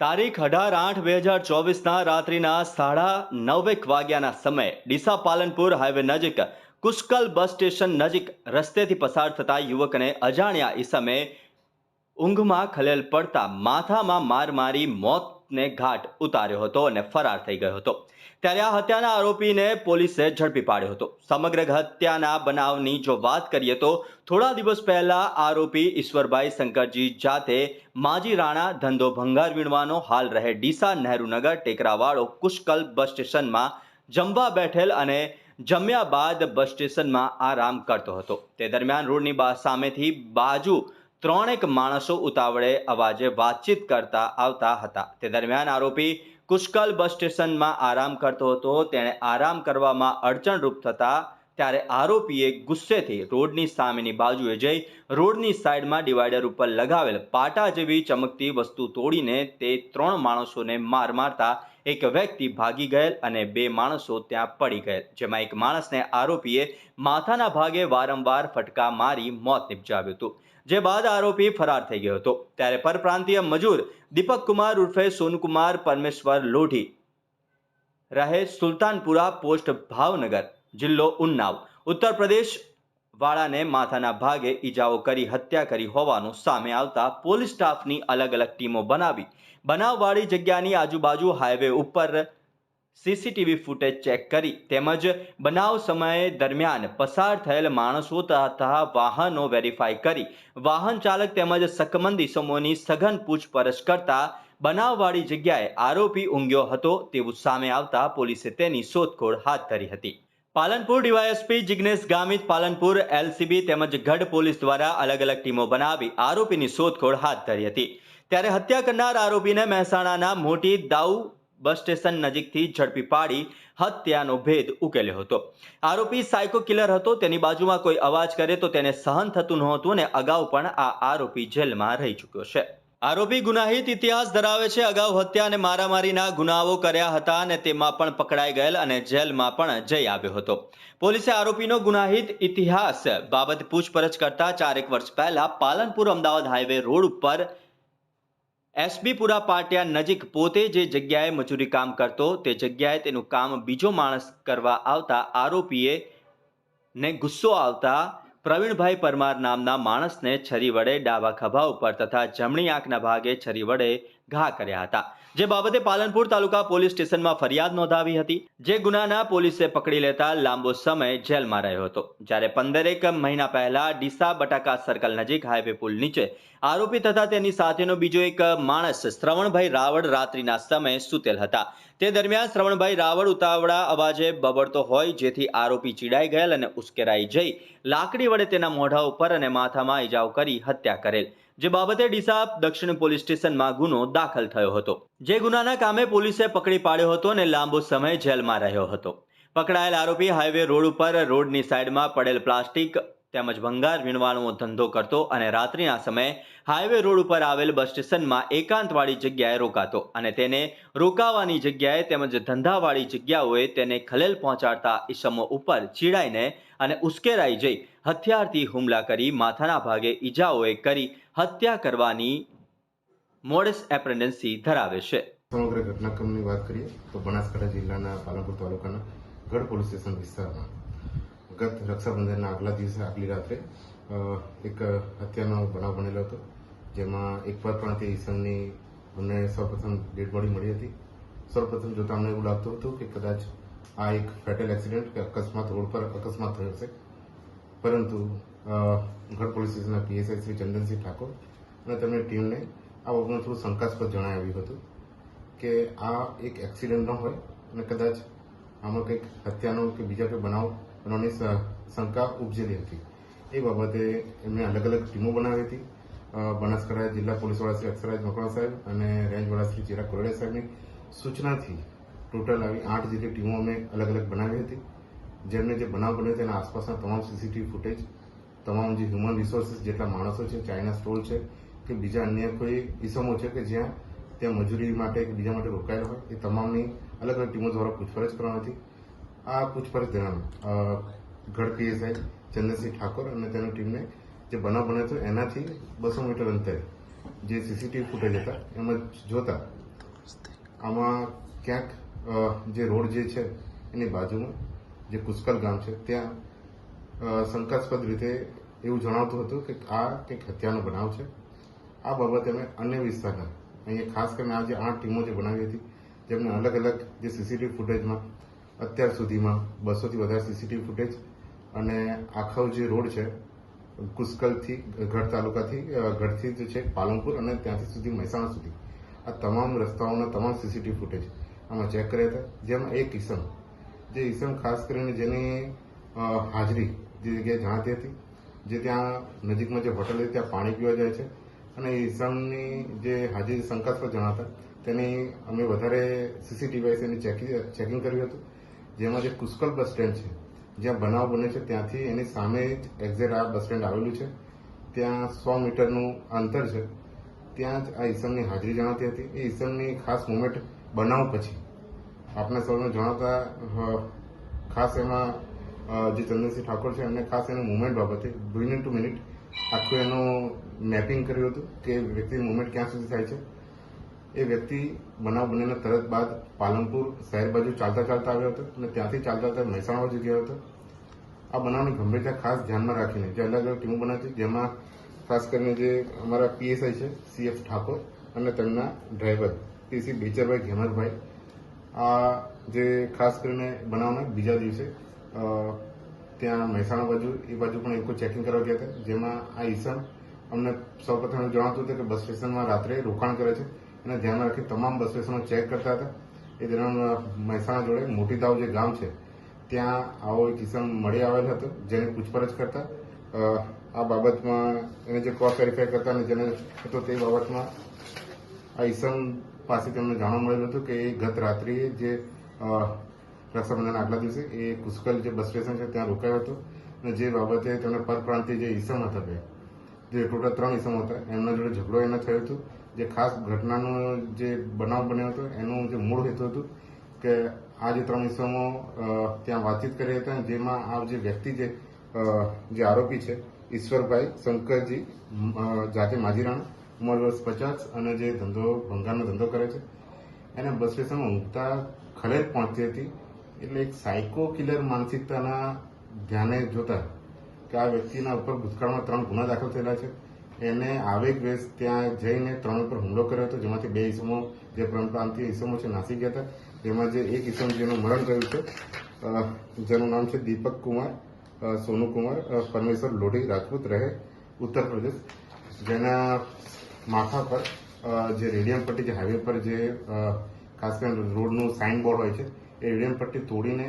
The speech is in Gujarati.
તારીખ અઢાર આઠ બે હજાર ચોવીસના રાત્રિના સાડા નવેક વાગ્યાના સમયે ડીસા પાલનપુર હાઈવે નજીક કુશકલ બસ સ્ટેશન નજીક રસ્તેથી પસાર થતા યુવકને અજાણ્યા ઈસમે ઊંઘમાં ખલેલ પડતા માથામાં માર મારી મોતને ઘાટ ઉતાર્યો હતો અને ફરાર થઈ ગયો હતો. ત્યારે આ હત્યાના આરોપીને પોલીસે ઝડપી પાડ્યો હતો. સમગ્ર હત્યાના બનાવની જો વાત કરીએ તો થોડા દિવસ પહેલા આરોપી ઈશ્વરભાઈ શંકરજી જાતે માજી રાણા ધંધો ભંગાર વીણવાનો હાલ રહે ડીસા નહેરુનગર ટેકરાવાળો કુશ્કલ બસ સ્ટેશનમાં જમવા બેઠેલ અને જમ્યા બાદ બસ સ્ટેશનમાં આરામ કરતો હતો. તે દરમિયાન રોડની સામેથી બાજુ ત્રણેક માણસો ઉતાવળે અવાજે વાતચીત કરતા આવતા હતા. તે દરમિયાન આરોપી કુશકલ બસ સ્ટેશનમાં આરામ કરતો હતો. તેણે આરામ કરવામાં અડચણરૂપ થતા ત્યારે આરોપીએ ગુસ્સેથી રોડની સામેની બાજુએ જઈ રોડની સાઈડમાં ડિવાઈડર ઉપર લગાવેલ પાટા જેવી ચમકતી વસ્તુ તોડીને તે ત્રણ માણસોને માર મારતા એક વ્યક્તિ ભાગી ગયેલ અને બે માણસો ત્યાં પડી ગયેલ, જેમાં એક માણસને આરોપીએ માથાના ભાગે વારંવાર ફટકા મારી મોત નિપજાવ્યું હતું. જે બાદ આરોપી ફરાર થઈ ગયો હતો. ત્યારે પરપ્રાંતીય મજૂર દીપક કુમાર ઉર્ફે સોનકુમાર પરમેશ્વર લોઢી રહે સુલતાનપુરા પોસ્ટ ભાવનગર, જિલ્લો ઉન્નાવ. ઉત્તર પ્રદેશ વાળાને માથાના ભાગે ઈજાઓ કરી, હત્યા કરી હોવાનું સામે આવતા પોલીસ સ્ટાફની અલગ અલગ ટીમો બનાવી. બનાવવાળી જગ્યાની આજુબાજુ હાઈવે ઉપર સીસીટીવી ફૂટેજ ચેક કરી તેમજ બનાવ સમય દરમિયાન પસાર થયેલ માણસો તથા વાહનો વેરીફાઈ કરી વાહન ચાલક તેમજ સકમંદી ઇસમોની સઘન પૂછપરછ કરતા બનાવવાળી જગ્યાએ આરોપી ઊંઘ્યો હતો તેવું સામે આવતા પોલીસે તેની શોધખોળ હાથ ધરી હતી. પાલનપુર ડીવાયએસપી જિગ્નેશ ગામિત પાલનપુર એલસીબી તેમજ ગઢ પોલીસ દ્વારા અલગ અલગ ટીમો બનાવી આરોપીની શોધખોળ હાથ ધરી હતી. ત્યારે હત્યા કરનાર આરોપીને મહેસાણાના મોટી દાઉ બસ સ્ટેશન નજીકથી ઝડપી પાડી હત્યાનો ભેદ ઉકેલ્યો હતો. આરોપી સાયકો કિલર હતો, તેની બાજુમાં કોઈ અવાજ કરે તો તેને સહન થતું નહોતું અને અગાઉ પણ આ આરોપી જેલમાં રહી ચૂક્યો છે. આરોપી ગુનાહિત ઇતિહાસ ધરાવે છે, અગાઉ હત્યા અને મારામારીના ગુનાઓ કર્યા હતા અને તેમાં પણ પકડાઈ ગયેલ અને જેલમાં પણ જઈ આવ્યો હતો. પોલીસે આરોપીનો ગુનાહિત ઇતિહાસ બાબત પૂછપરછ કરતા ચારેક વર્ષ પહેલા પાલનપુર અમદાવાદ હાઈવે રોડ ઉપર એસબીપુરા પાટિયા નજીક પોતે જે જગ્યાએ મજૂરી કામ કરતો, તે જગ્યાએ તેનું કામ બીજો માણસ કરવા આવતા આરોપીએ ને ગુસ્સો આવતા પ્રવીણભાઈ પરમાર નામના માણસને છરી વડે ડાબા ખભા ઉપર તથા જમણી આંખના ભાગે છરી વડે ઘા કર્યા હતા. જે બાબતે પાલનપુર તાલુકા પોલીસ સ્ટેશનમાં ફરિયાદ નોંધાવી હતી. જે ગુનાના પોલીસે પકડી લેતા લાંબો સમય જેલમાં રહ્યો હતો. જ્યારે પંદરેક મહિના પહેલા ડીસા બટાકા સર્કલ નજીક હાઈવે પુલ નીચે આરોપી તથા તેની સાથેનો બીજો એક માણસ શ્રવણભાઈ રાવળ રાત્રિના સમયે સૂતેલ હતા. તે દરમિયાન શ્રવણભાઈ રાવળ ઉતાવળા અવાજે બબડતો હોય જેથી આરોપી ચીડાઈ ગયેલ અને ઉશ્કેરાઈ જઈ લાકડી વડે તેના મોઢા ઉપર અને માથામાં ઈજાઓ કરી હત્યા કરેલ. જે બાબતે ડીસા દક્ષિણ પોલીસ સ્ટેશનમાં ગુનો દાખલ થયો હતો. જે ગુનાના કામે પોલીસે પકડી પાડ્યો હતો અને લાંબો સમય જેલમાં રહ્યો હતો. પકડાયેલ આરોપી હાઈવે રોડ ઉપર રોડની સાઈડમાં પડેલ પ્લાસ્ટિક તેમજ ભંગાર વીણવાનો ધંધો કરતો અને રાત્રિના સમયે હાઈવે રોડ ઉપર આવેલ બસ સ્ટેશનમાં એકાંતવાળી જગ્યાએ રોકાતો અને તેને રોકાવાની જગ્યાએ તેમજ ધંધાવાળી જગ્યાઓએ તેને ખલેલ પહોંચાડતા ઈસમો ઉપર ચીડાઈને અને ઉશ્કેરાઈ જઈ હથિયારથી હુમલા કરી માથાના ભાગે ઈજાઓએ કરી હત્યા કરવાની મોડસ એપ્રેન્ડન્સી ધરાવે છે. સમગ્ર ઘટનાક્રમની વાત કરીએ તો બનાસકાંઠા જિલ્લાના પાલનપુર તાલુકાના ગઢ પોલીસ સ્ટેશન વિસ્તારમાં ગત રક્ષાબંધનના આગલા દિવસે આગલી રાત્રે એક હત્યાનો બનાવ બનેલો હતો, જેમાં એક પરપ્રાંતીય ઈસમની અમને સૌપ્રથમ ડેડ બોડી મળી હતી. સૌપ્રથમ જોતા અમને એવું લાગતું હતું કે કદાચ આ એક ફેટલ એક્સિડન્ટ કે અકસ્માત રોડ પર અકસ્માત થયો છે પરંતુ ગઢ પોલીસ સ્ટેશનના પીએસઆઈ શ્રી ચંદનસિંહ ઠાકોર અને તેમની ટીમને આ બાબતનું થોડું શંકાસ્પદ જણાવ્યું હતું કે આ એક એક્સિડન્ટ ન હોય અને કદાચ આમાં કંઈક હત્યાનો કે બીજા કોઈ બનાવ બનવાની શંકા ઉપજેલી હતી. એ બાબતે એમને અલગ અલગ ટીમો બનાવી હતી. બનાસકાંઠા જિલ્લા પોલીસવાળા શ્રી અક્ષરાજ મકવાણા સાહેબ અને રેન્જવાળા શ્રી ચિરાગ કોરડિયા સાહેબની સૂચનાથી ટોટલ આવી આઠ જેટલી ટીમો અમે અલગ અલગ બનાવી હતી. જેમને જે બનાવ બન્યો તેના આસપાસના તમામ સીસીટીવી ફૂટેજ, તમામ જે હ્યુમન રિસોર્સિસ જેટલા માણસો છે, ચાઇના સ્ટોલ છે કે બીજા અન્ય કોઈ ઇસમો છે કે જ્યાં ત્યાં મજૂરી માટે કે બીજા માટે રોકાયેલા હોય, એ તમામની અલગ અલગ ટીમો દ્વારા પૂછપરછ કરવાની હતી. આ પૂછપરછ દરમિયાન ગઢ પીએસઆઈ ચંદ્રસિંહ ઠાકોર અને તેની ટીમને જે બનાવ બન્યો હતો, એનાથી બસો મીટર અંતરે જે સીસીટીવી ફૂટેજ હતા, એમાં જોતા આમાં ક્યાંક જે રોડ જે છે, એની બાજુમાં જે કુસ્કલ ગામ છે, ત્યાં શંકાસ્પદ રીતે એવું જણાવતું હતું કે આ કંઈક હત્યાનો બનાવ છે. આ બાબતે અમે અન્ય વિસ્તારના, અહીંયા ખાસ કરીને આ જે આઠ ટીમો જે બનાવી હતી, જેમને અલગ અલગ જે સીસીટીવી ફૂટેજમાં, અત્યાર સુધીમાં બસોથી વધારે સીસીટીવી ફૂટેજ અને આખો જે રોડ છે કુસ્કલથી ગઢ તાલુકાથી ગઢથી જે છે, પાલનપુર અને ત્યાંથી સુધી મહેસાણા સુધી, આ તમામ રસ્તાઓના તમામ સીસીટીવી ફૂટેજ આમાં ચેક કર્યા હતા, જેમાં એક ઈસમ જે ઈસમ ખાસ કરીને જેની હાજરી જે જગ્યાએ જણાતી હતી, જે ત્યાં નજીકમાં જે હોટલ છે, ત્યાં પાણી પીવા જાય છે. અને ઈસમની જે હાજરી શંકાસ્પદ જણાતા, તેની અમે વધારે સીસીટીવી એની ચેકિંગ ચેકિંગ કર્યું હતું. જેમાં જે પુષ્કળ બસ સ્ટેન્ડ છે, જ્યાં બનાવ બને છે, ત્યાંથી એની સામે જ એક્ઝેક્ટ આ બસ સ્ટેન્ડ આવેલું છે. ત્યાં સો મીટરનું અંતર છે. ત્યાં જ આ ઈસમની હાજરી જણાતી હતી. એ ઈસમની ખાસ મુમેન્ટ બનાવ પછી આપને સૌને જણાવતા ખાસ એમાં જે ચંદ્રસિંહ ઠાકોર છે, એમને ખાસ એનું મુવમેન્ટ બાબતે મિનિટ ટુ મિનિટ આખું એનું મેપિંગ કર્યું હતું કે વ્યક્તિ મુવમેન્ટ ક્યાં સુધી થાય છે. એ વ્યક્તિ બનાવ બન્યાના તરત બાદ પાલનપુર શહેર બાજુ ચાલતા ચાલતા આવ્યો હતો અને ત્યાંથી ચાલતા ચાલતા મહેસાણા બાજુ ગયો હતો. આ બનાવની ગંભીરતા ખાસ ધ્યાનમાં રાખીને, જે અલગ અલગ ટીમો બનાવી છે જેમાં ખાસ કરીને જે અમારા પીએસઆઈ છે સીએફ ઠાકોર અને તેમના ડ્રાઈવર, પીસી બેચરભાઈ ઘેમરભાઈ આ જે ખાસ કરીને બનાવના બીજા દિવસે ત્યાં મહેસાણા બાજુ, એ બાજુ પણ એક ચેકિંગ કરવા ગયા હતા. જેમાં આ ઈસમ અમને સૌપ્રથમ જણાવતું હતું કે બસ સ્ટેશનમાં રાત્રે રોકાણ કરે છે અને ધ્યાનમાં રાખી તમામ બસ સ્ટેશનો ચેક કરતા હતા. એ દરમિયાન મહેસાણા જોડે મોટી દાવ જે ગામ છે, ત્યાં આવો એક ઈસમ મળી આવેલ હતો, જેની પૂછપરછ કરતા આ બાબતમાં એને જે ક્રોસ વેરીફાઈ કરતા અને જેને હતો તે બાબતમાં આ ઈસમ પાસેથી તેમને જાણવા મળેલું હતું કે એ ગત રાત્રિએ જે રક્ષાબંધન આગલા દિવસે એ કુસ્કલ જે બસ સ્ટેશન છે ત્યાં રોકાયો હતો. અને જે બાબતે તેમને પરપ્રાંતિય જે ઈસમ હતા બે, જે ટોટલ ત્રણ ઈસમો હતા, એમના જોડે ઝઘડો એને થયો હતો. જે ખાસ ઘટનાનો જે બનાવ બન્યો હતો, એનું જે મૂળ હેતુ હતું કે આ જે ત્રણ ઈસમો ત્યાં વાતચીત કરી હતા, જેમાં આ જે વ્યક્તિ જે જે આરોપી છે, ઈશ્વરભાઈ શંકરજી જાતે માજીરાણા ઉંમર વર્ષ પચાસ અને જે ધંધો, ભંગારનો ધંધો કરે છે, એને બસ સ્ટેશનમાં ઊંઘતા ખલેલ પહોંચતી હતી. એટલે એક સાયકો કિલર માનસિકતાના ધ્યાને જોતા કે આ વ્યક્તિના ઉપર ભૂતકાળમાં ત્રણ ગુના દાખલ થયેલા છે. એને આવેગ વેશ ત્યાં જઈને ત્રણ ઉપર હુમલો કર્યો હતો, જેમાંથી બે ઈસમો, જે પ્રાંતીય ઈસમો છે, નાસી ગયા હતા. જેમાં જે એક ઈસમ જેનું મરણ થયું છે જેનું નામ છે દીપક કુમાર સોનુકુમાર સોનુ કુમાર પરમેશ્વર લોઢી રાજપૂત રહે ઉત્તર પ્રદેશ. જેના માથા પર જે રેડિયમ પટ્ટી જે હાઈવે પર જે ખાસ કરીને રોડનું સાઇન બોર્ડ હોય છે, એ રેડિયમ પટ્ટી તોડીને